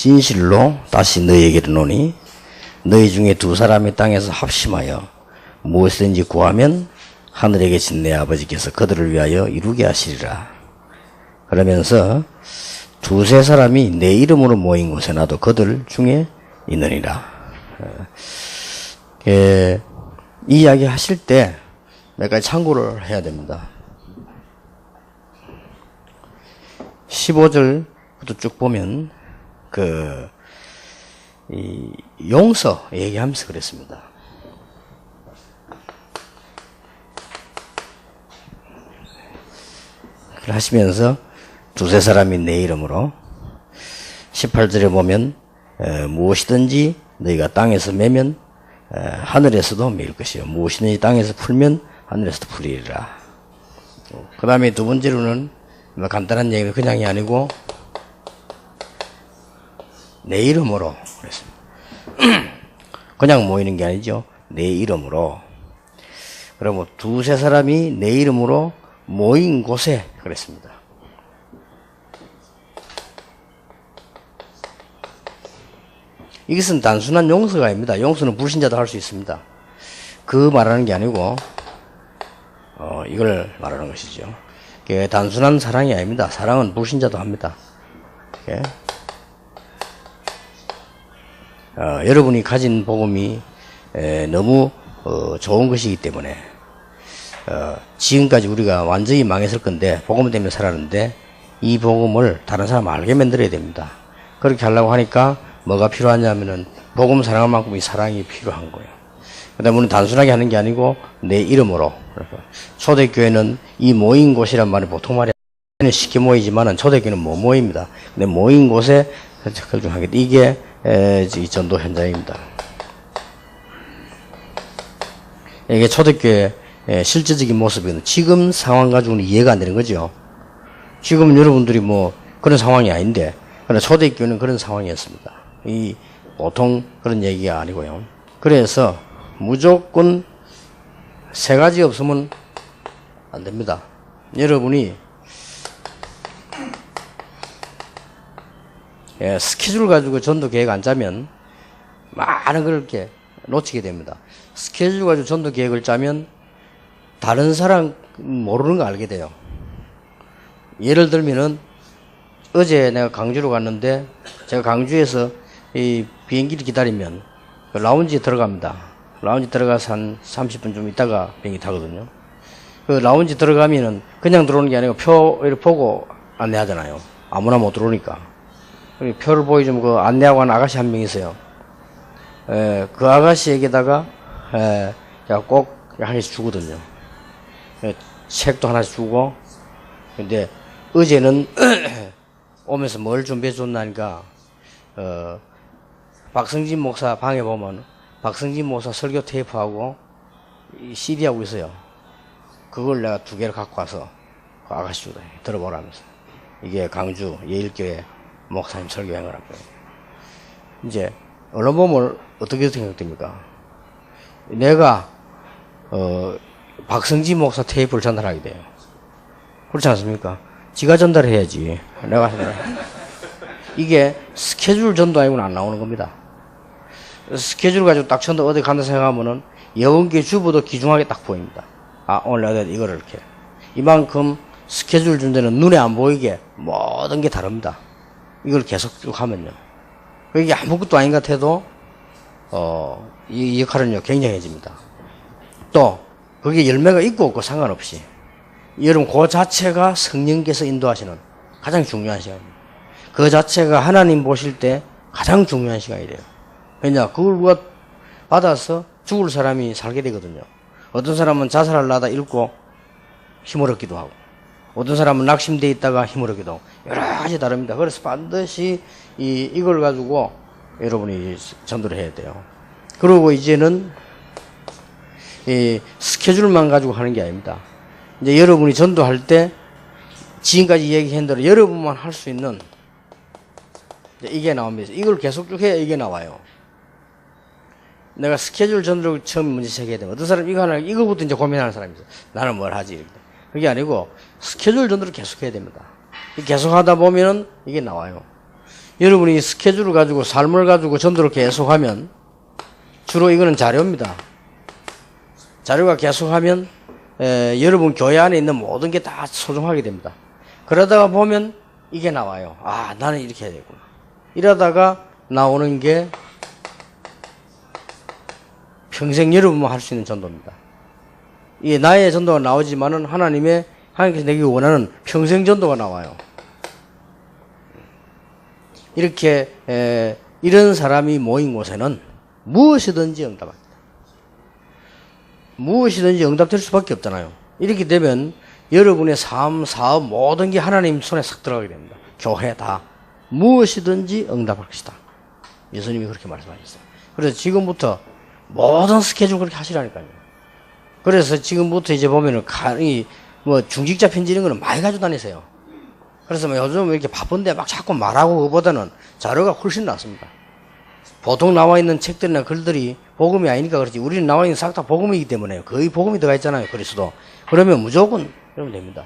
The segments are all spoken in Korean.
진실로 다시 너희에게 노니 너희 중에 두 사람이 땅에서 합심하여 무엇이든지 구하면 하늘에 계신 내 아버지께서 그들을 위하여 이루게 하시리라. 그러면서 두세 사람이 내 이름으로 모인 곳에 나도 그들 중에 있느니라. 어, 예, 이 이야기 하실 때 몇 가지 참고를 해야 됩니다. 15절부터 쭉 보면 그, 이 용서 얘기하면서 그랬습니다. 하시면서 두세 사람이 내 이름으로 18절에 보면 에, 무엇이든지 너희가 땅에서 매면 에, 하늘에서도 매일 것이요 무엇이든지 땅에서 풀면 하늘에서도 풀리리라. 그 다음에 두 번째로는 뭐 간단한 얘기는 그냥이 아니고 내 이름으로 그랬습니다. 그냥 모이는 게 아니죠. 내 이름으로. 그러면 두세 사람이 내 이름으로 모인 곳에 그랬습니다. 이것은 단순한 용서가 아닙니다. 용서는 불신자도 할 수 있습니다. 그 말하는 게 아니고, 어, 이걸 말하는 것이죠. 단순한 사랑이 아닙니다. 사랑은 불신자도 합니다. 예? 어, 여러분이 가진 복음이 에, 너무 어, 좋은 것이기 때문에 어, 지금까지 우리가 완전히 망했을 건데 복음 때문에 살았는데 이 복음을 다른 사람 알게 만들어야 됩니다. 그렇게 하려고 하니까 뭐가 필요하냐면은 복음 사랑할 만큼 이 사랑이 필요한 거예요. 그다음에 우리는 단순하게 하는 게 아니고 내 이름으로 초대교회는 이 모인 곳이란 말이 보통 말이. 쉽게 모이지만은 초대교회는 뭐 모입니다. 근데 모인 곳에 결정하게 이게 에, 이 전도 현장입니다. 이게 초대교회 의 실제적인 모습이거든요. 지금 상황 가지고는 이해가 안 되는 거죠. 지금 여러분들이 뭐 그런 상황이 아닌데, 그러나 초대교회는 그런 상황이었습니다. 이 보통 그런 얘기가 아니고요. 그래서 무조건 세 가지 없으면 안 됩니다. 여러분이 예, 스케줄 가지고 전도 계획 안 짜면 많은 걸 이렇게 놓치게 됩니다. 스케줄 가지고 전도 계획을 짜면 다른 사람 모르는 거 알게 돼요. 예를 들면은 어제 내가 강주로 갔는데 제가 강주에서 이 비행기를 기다리면 그 라운지에 들어갑니다. 라운지 들어가서 한 30분 좀 있다가 비행기 타거든요. 그 라운지 들어가면은 그냥 들어오는 게 아니고 표 이렇게 보고 안내하잖아요. 아무나 못 들어오니까. 그리고 표를 보여주면 그 안내하고 하는 아가씨 한 명 있어요. 에, 그 아가씨에게다가 에, 제가 꼭 하나씩 주거든요. 에, 책도 하나씩 주고 근데 어제는 오면서 뭘 준비해 줬나니까 어, 박성진 목사 방에 보면 박성진 목사 설교 테이프하고 이 CD하고 있어요. 그걸 내가 두 개를 갖고 와서 그 아가씨 주다 들어보라면서 이게 강주 예일교회 목사님 설교한 거라고요. 이제 언론 보면 어떻게 생각됩니까? 내가 어, 박성지 목사 테이프를 전달하게 돼요. 그렇지 않습니까? 지가 전달해야지. 내가 전달. 이게 스케줄 전도 아니고는 안 나오는 겁니다. 스케줄 가지고 딱 전도 어디 간다 생각하면은 여원계 주부도 기중하게 딱 보입니다. 아, 오늘 내가 이거를 이렇게. 이만큼 스케줄 준 데는 눈에 안 보이게 모든 게 다릅니다. 이걸 계속 쭉 하면요. 이게 아무것도 아닌 것 같아도, 어, 이 역할은요, 굉장해집니다. 또, 그게 열매가 있고 없고 상관없이, 여러분, 그 자체가 성령께서 인도하시는 가장 중요한 시간입니다. 그 자체가 하나님 보실 때 가장 중요한 시간이 돼요. 왜냐, 그걸 받아서 죽을 사람이 살게 되거든요. 어떤 사람은 자살하려다 잃고 힘을 얻기도 하고, 어떤 사람은 낙심돼 있다가 힘을 얻기도 여러 가지 다릅니다. 그래서 반드시 이, 이걸 가지고 여러분이 전도를 해야 돼요. 그리고 이제는 이 스케줄만 가지고 하는 게 아닙니다. 이제 여러분이 전도할 때 지금까지 얘기한 대로 여러분만 할 수 있는 이게 나옵니다. 이걸 계속 쭉 해야 이게 나와요. 내가 스케줄 전도를 처음 문제 제기해야 되면 어떤 사람 이거 하나 이거부터 이제 고민하는 사람이 있어요. 나는 뭘 하지? 이렇게. 그게 아니고 스케줄 전도를 계속 해야 됩니다. 계속 하다 보면은 이게 나와요. 여러분이 스케줄을 가지고 삶을 가지고 전도를 계속하면 주로 이거는 자료입니다. 자료가 계속하면 에, 여러분 교회 안에 있는 모든 게 다 소중하게 됩니다. 그러다가 보면 이게 나와요. 아 나는 이렇게 해야 되구나. 이러다가 나오는 게 평생 여러분만 할 수 있는 전도입니다. 이 나의 전도가 나오지만은 하나님의 하나님께서 내게 원하는 평생 전도가 나와요. 이렇게 에, 이런 사람이 모인 곳에는 무엇이든지 응답합니다. 무엇이든지 응답될 수밖에 없잖아요. 이렇게 되면 여러분의 삶, 사업 모든 게 하나님 손에 싹 들어가게 됩니다. 교회 다 무엇이든지 응답할 것이다. 예수님이 그렇게 말씀하셨어요. 그래서 지금부터 모든 스케줄 그렇게 하시라니까요. 그래서 지금부터 이제 보면은 가, 이, 뭐 중직자 편지 이런 거는 많이 가지고 다니세요. 그래서 뭐 요즘 이렇게 바쁜데 막 자꾸 말하고 그보다는 자료가 훨씬 낫습니다. 보통 나와 있는 책들이나 글들이 복음이 아니니까 그렇지. 우리는 나와 있는 싹 다 복음이기 때문에 거의 복음이 들어가 있잖아요. 그리스도. 그러면 무조건 그러면 됩니다.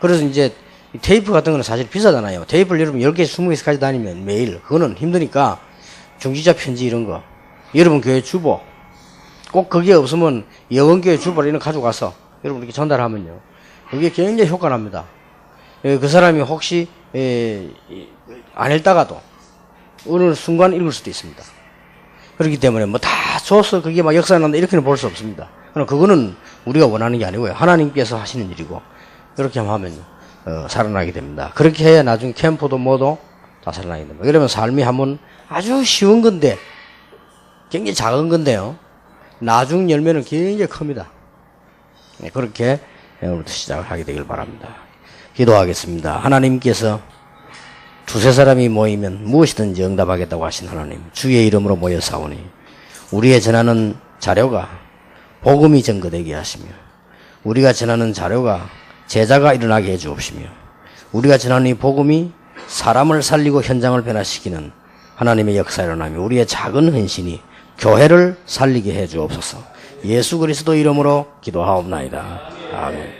그래서 이제 이 테이프 같은 거는 사실 비싸잖아요. 테이프를 여러분 10개, 20개씩 가지고 다니면 매일 그거는 힘드니까 중지자 편지 이런 거. 여러분 교회 주보. 꼭 그게 없으면 이런 거 가져가서 여러분 이렇게 전달하면요. 그게 굉장히 효과 납니다. 예, 그 사람이 혹시 예, 이- 안 읽다가도 어느 순간 읽을 수도 있습니다. 그렇기 때문에 뭐 다 줘서 그게 막 역사 난다 이렇게는 볼 수 없습니다. 그럼 그거는 우리가 원하는 게 아니고요. 하나님께서 하시는 일이고 그렇게 하면 어, 살아나게 됩니다. 그렇게 해야 나중에 캠프도 뭐도 다 살아나게 됩니다. 그러면 삶이 한번 아주 쉬운 건데 굉장히 작은 건데요. 나중 열매는 굉장히 큽니다. 네, 그렇게 오늘부터 시작을 하게 되길 바랍니다. 기도하겠습니다. 하나님께서 두세 사람이 모이면 무엇이든지 응답하겠다고 하신 하나님, 주의 이름으로 모여 사오니 우리의 전하는 자료가 복음이 증거되게 하시며 우리가 전하는 자료가 제자가 일어나게 해 주옵시며 우리가 전하는 이 복음이 사람을 살리고 현장을 변화시키는 하나님의 역사 일어나며 우리의 작은 헌신이 교회를 살리게 해 주옵소서. 예수 그리스도 이름으로 기도하옵나이다. 아멘.